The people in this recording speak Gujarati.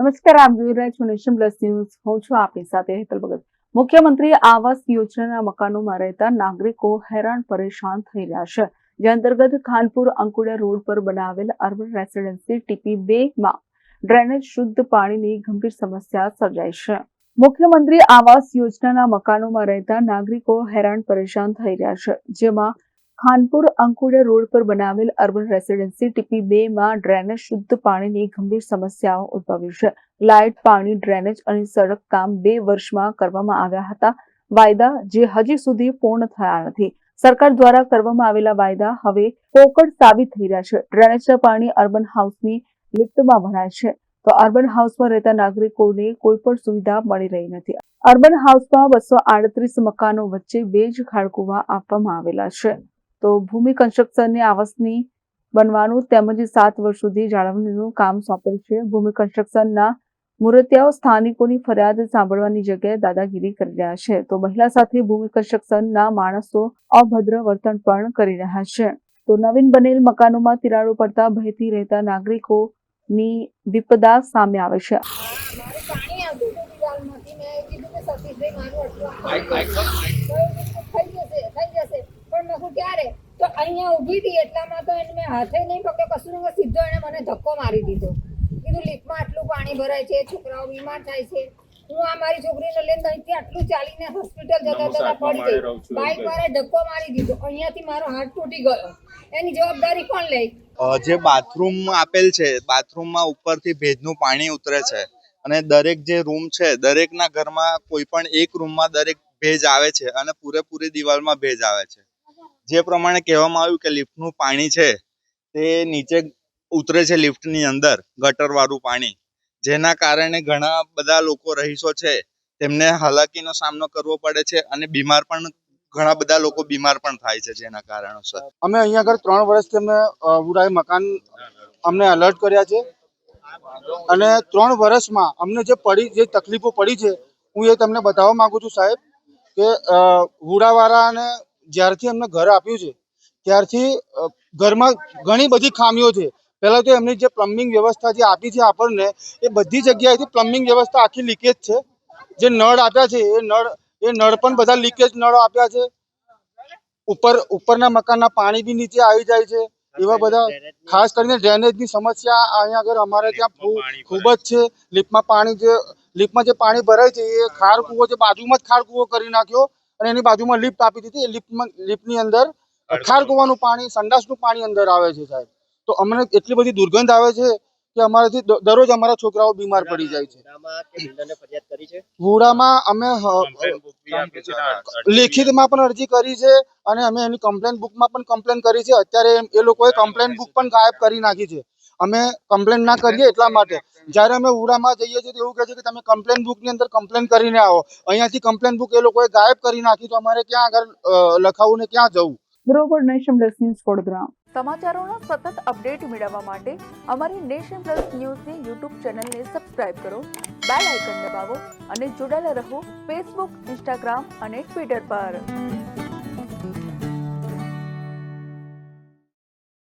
નમસ્કાર, આપ જોઈ રહ્યા છો નેશન પ્લસ ન્યૂઝ. હું છું આપની સાથે હેતલ ભગત. મુખ્યમંત્રી આવાસ યોજનાના મકાનોમાં રહેતા નાગરિકો હેરાન પરેશાન થઈ રહ્યા છે. જે અંતર્ગત ખાનપુર અંકુડા રોડ પર બનાવેલ અર્બન રેસિડેન્સી ટીપી બે માં ડ્રેનેજ શુદ્ધ પાણીની ગંભીર સમસ્યા સર્જાઈ છે. મુખ્યમંત્રી આવાસ યોજનાના મકાનોમાં રહેતા નાગરિકો હેરાન પરેશાન થઈ રહ્યા છે, જેમાં ખાનપુર અંકુડા રોડ પર બનાવેલ અર્બન રેસિડેન્સી ટીપી બે માં ડ્રેનેજ, શુદ્ધ પાણીની ગંભીર સમસ્યાઓ ઉદ્ભવી છે. લાઇટ, પાણી, ડ્રેનેજ અને સડક કામ બે વર્ષમાં કરવામાં આવ્યા હતા. વાયદા જે હજી સુધી પૂર્ણ થયા નથી. સરકાર દ્વારા કરવામાં આવેલા વાયદા હવે પોકળ સાબિત થઈ રહ્યા છે. ડ્રેનેજના પાણી અર્બન હાઉસની લિફ્ટમાં ભરાય છે. તો અર્બન હાઉસમાં રહેતા નાગરિકોને કોઈ પણ સુવિધા મળી રહી નથી. અર્બન હાઉસમાં બસો આડત્રીસ મકાનો વચ્ચે બે જ ખાડકુવા આપવામાં આવેલા છે. તો ભૂમિ કન્સ્ટ્રક્શનને આવાસની બનવાનું તેમજ સાત વર્ષ સુધી જાળવણીનું કામ સોંપેલ છે. ભૂમિ કન્સ્ટ્રક્શનના મૂર્તિયાઓ સ્થાનિકોની ફરિયાદ સાંભળવાની જગ્યાએ દાદાગીરી કરી રહ્યા છે. તો મહિલા સાથે ભૂમિ કન્સ્ટ્રક્શનના માણસો અભદ્ર વર્તન પણ કરી રહ્યા છે. તો નવીન બનેલ મકાનોમાં તિરાડો પડતા ભયથી રહેતા નાગરિકોની વિપદા સામે આવે છે મારું પાણી આવતું હતું દિવાલમાંથી મેં કીધું કે સતીશભાઈ મારું આટલું આખું થઈ જશે થઈ જશે પણ મેં કીધું ક્યારે તો અહીંયા ઊભી હતી એટલામાં તો એને મેં હાથે નહીં પકડ્યો કશું ને સીધો એને મને ધક્કો મારી દીધો. કીધું લિફ્ટમાં આટલું પાણી ભરાય છે છોકરાઓ બીમાર થાય છે. હું આ મારી છોકરીને લઈને અહીંથી આટલું ચાલીને હોસ્પિટલ જતા જતા પડી ગઈ. બાઇક વાળા ધક્કો મારી દીધો. અહીંયાથી મારો હાથ તૂટી ગયો. એની જવાબદારી કોણ લે? જે બાથરૂમ આપેલ છે બાથરૂમમાં ઉપરથી ભેજનું પાણી ઉતરે છે. અને દરેક જે રૂમ છે દરેકના ઘરમાં કોઈ પણ એક રૂમમાં દરેક ભેજ આવે છે અને પૂરેપૂરી દિવાલમાં ભેજ આવે છે. જે પ્રમાણે કહેવામાં આવ્યું કે લિફ્ટનું પાણી છે તે નીચે ઉતરે છે લિફ્ટની અંદર ગટરવાળું પાણી. જેના કારણે ઘણા બધા લોકો રહીશો છે તેમને હાલાકીનો સામનો કરવો પડે છે અને બીમાર પણ ઘણા બધા લોકો બીમાર પણ થાય છે જેના કારણોસર. અમે અહીંયા આગળ ત્રણ વર્ષથી અમે ઉડાય મકાન અમને અલર્ટ કર્યા છે. અને ત્રણ વર્ષમાં અમને જે પડી જે તકલીફો પડી છે હું એ તમને બતાવવા માંગુ છું સાહેબ કે અ, વુડાવાળાને જ્યારથી અમને ઘર આપ્યું છે ત્યારથી ઘરમાં ઘણી બધી ખામીઓ છે. પહેલાં તો એમની જે પ્લમ્બિંગ વ્યવસ્થા જે આપી છે આપણને એ બધી જગ્યાએથી પ્લમ્બિંગ વ્યવસ્થા આખી લીકેજ છે. જે નળ આપ્યા છે એ નળ એ નળ પણ બધા લીકેજ નળ આપ્યા છે. ઉપર ઉપરના મકાનના પાણી બી નીચે આવી જાય છે. એવા બધા ખાસ કરીને ડ્રેનેજની સમસ્યા અહીંયા આગળ અમારે ત્યાં ખૂબ જ છે. લીપમાં પાણી જે લીપમાં જે પાણી ભરાય છે એ ખાર કૂવો છે બાજુમાં જ ખાર કૂવો કરી નાખ્યો. અને એની બાજુમાં લિફ્ટ આપી દીધી. એ લિફ્ટમાં લિફ્ટની અંદર ખાર ગોવાનું પાણી સંડાસનું પાણી અંદર આવે છે સાહેબ. તો અમને એટલી બધી દુર્ગંધ આવે છે કે અમારાથી દરરોજ અમારા છોકરાઓ બીમાર પડી જાય છે. આમાં કે બિલ્ડરને ફરિયાદ કરી છે? વુડામાં અમે લેખિતમાં પણ અરજી કરી છે અને અમે એની કમ્પ્લેન બુકમાં પણ કમ્પ્લેન કરી છે. અત્યારે એ લોકોએ કમ્પ્લેન બુક પણ ગાયબ કરી નાખી છે. અમે કમ્પ્લેન ના કરીએ એટલા માટે. જ્યારે અમે ઉડામાં જઈએ છીએ તો એવું કહે છે કે તમે કમ્પ્લેન બુકની અંદર કમ્પ્લેન કરીને આવો. અહીંયાથી કમ્પ્લેન બુક એ લોકોએ ગાયબ કરી નાખી તો અમારે ક્યાં આગળ લખાવું ને ક્યાં જવું? બરોબર નેશન પ્લસ ન્યૂઝ વડોદરા. સમાચારોનો સતત અપડેટ મેળવવા માટે અમારી નેશન પ્લસ ન્યૂઝની યુટ્યુબ ચેનલને સબસ્ક્રાઇબ કરો બેલ આઇકન દબાવો અને જોડાયેલા રહો ફેસબુક ઇન્સ્ટાગ્રામ અને ટ્વિટર પર.